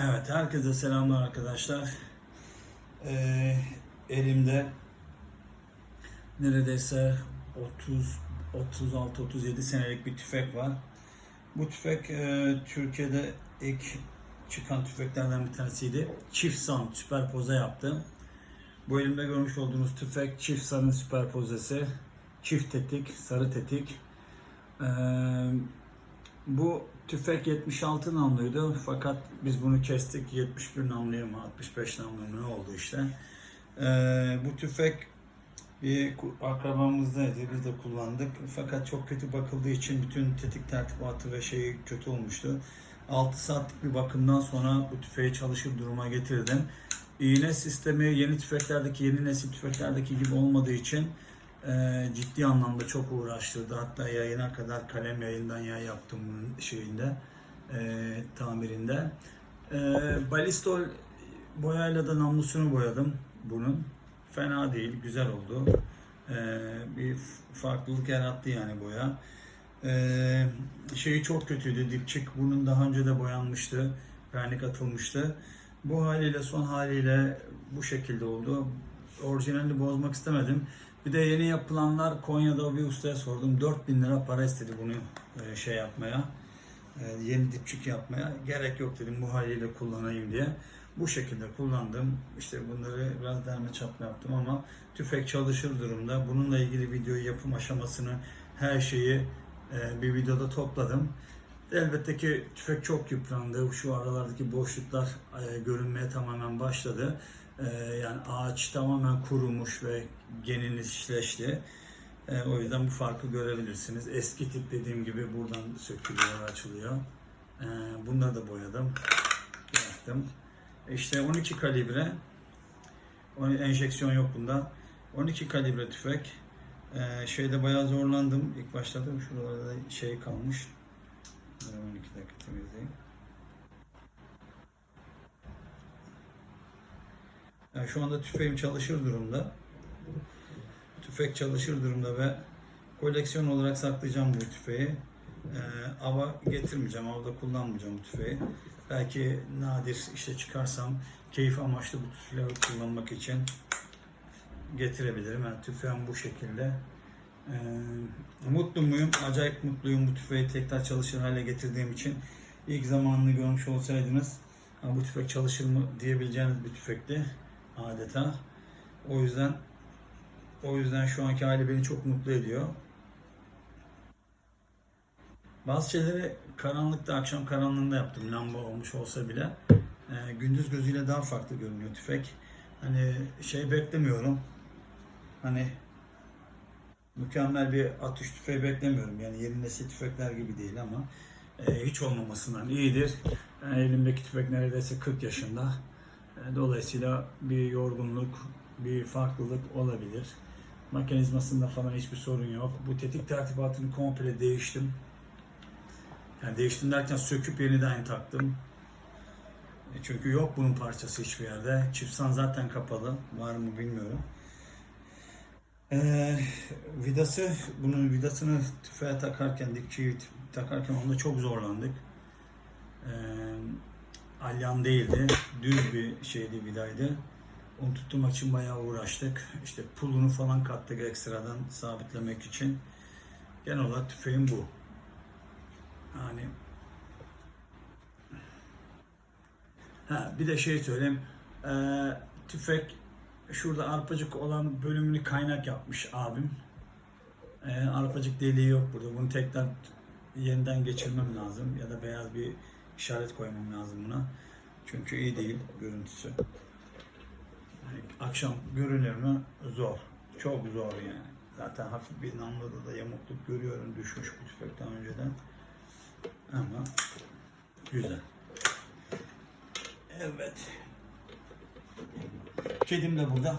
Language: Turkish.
Evet, herkese selamlar arkadaşlar. Ee, elimde neredeyse 30 36 37 senelik bir tüfek var. Bu tüfek e, Türkiye'de ilk çıkan tüfeklerden bir tanesiydi. Çift san süperpoze yaptım. Bu elimde görmüş olduğunuz tüfek çift sanın süperpozesi. Çift tetik, sarı tetik. Ee, bu tüfek 76 namluydu fakat biz bunu kestik 71 namluya mı 65 namluya mı ne oldu işte. Ee, bu tüfek bir akrabamızdaydı biz de kullandık fakat çok kötü bakıldığı için bütün tetik tertibatı ve şeyi kötü olmuştu. 6 saatlik bir bakımdan sonra bu tüfeği çalışır duruma getirdim. İğne sistemi yeni tüfeklerdeki yeni nesil tüfeklerdeki gibi olmadığı için e, ciddi anlamda çok uğraştırdı. Hatta yayına kadar kalem yayından yay yaptım bunun şeyinde e, tamirinde. E, balistol boyayla da namlusunu boyadım bunun. Fena değil, güzel oldu. E, bir farklılık yarattı yani boya. E, şeyi çok kötüydü, dipçik bunun daha önce de boyanmıştı, vernik atılmıştı. Bu haliyle son haliyle bu şekilde oldu. Orijinalini bozmak istemedim. Bir de yeni yapılanlar Konya'da bir ustaya sordum. 4000 lira para istedi bunu e, şey yapmaya. e, Yeni dipçik yapmaya. Gerek yok dedim bu haliyle kullanayım diye. Bu şekilde kullandım. İşte bunları biraz derme çatma yaptım ama tüfek çalışır durumda. Bununla ilgili video yapım aşamasını her şeyi e, bir videoda topladım. Elbette ki tüfek çok yıprandı. Şu aralardaki boşluklar görünmeye tamamen başladı. E, yani ağaç tamamen kurumuş ve genişleşti. E, o yüzden bu farkı görebilirsiniz. Eski tip dediğim gibi buradan sökülüyor, açılıyor. E, bunları da boyadım. Yaptım. İşte 12 kalibre. Enjeksiyon yok bunda. 12 kalibre tüfek. Şeyde bayağı zorlandım. İlk başladım. Şuralarda şey kalmış. Hemen 12 dakika temizleyeyim. Yani şu anda tüfeğim çalışır durumda. Tüfek çalışır durumda ve koleksiyon olarak saklayacağım bu tüfeği. Ee, ava getirmeyeceğim, avda kullanmayacağım bu tüfeği. Belki nadir işte çıkarsam keyif amaçlı bu tüfeği kullanmak için getirebilirim. Yani tüfeğim bu şekilde. Ee, mutlu muyum? Acayip mutluyum bu tüfeği tekrar çalışır hale getirdiğim için. İlk zamanını görmüş olsaydınız "Ha, bu tüfek çalışır mı diyebileceğiniz bir tüfekti adeta. O yüzden o yüzden şu anki hali beni çok mutlu ediyor. Bazı şeyleri karanlıkta, akşam karanlığında yaptım. Lamba olmuş olsa bile. Ee, gündüz gözüyle daha farklı görünüyor tüfek. Hani şey beklemiyorum. Hani mükemmel bir atış tüfeği beklemiyorum. Yani yeni nesil tüfekler gibi değil ama e, hiç olmamasından iyidir. Yani elimdeki tüfek neredeyse 40 yaşında. Dolayısıyla bir yorgunluk, bir farklılık olabilir. Mekanizmasında falan hiçbir sorun yok. Bu tetik tertibatını komple değiştim. Yani değiştim derken söküp yeniden taktım. E, Çünkü yok bunun parçası hiçbir yerde. Çiftsan zaten kapalı. Var mı bilmiyorum. Ee, vidası, bunun vidasını tüfeğe takarken, dipçiyi takarken onda çok zorlandık. Ee, alyan değildi, düz bir şeydi vidaydı. Onu tutturmak için bayağı uğraştık. İşte pulunu falan kattık ekstradan sabitlemek için. Genel olarak tüfeğim bu. Yani ha, bir de şey söyleyeyim. Ee, tüfek şurada arpacık olan bölümünü kaynak yapmış abim. Ee, arpacık deliği yok burada. Bunu tekrar yeniden geçirmem lazım ya da beyaz bir işaret koymam lazım buna. Çünkü iyi değil görüntüsü. Yani akşam görünür mü? Zor. Çok zor yani. Zaten hafif bir namluda da yamukluk görüyorum düşmüş bu tüfekten önceden. Ama güzel. Evet. Kedim de burada.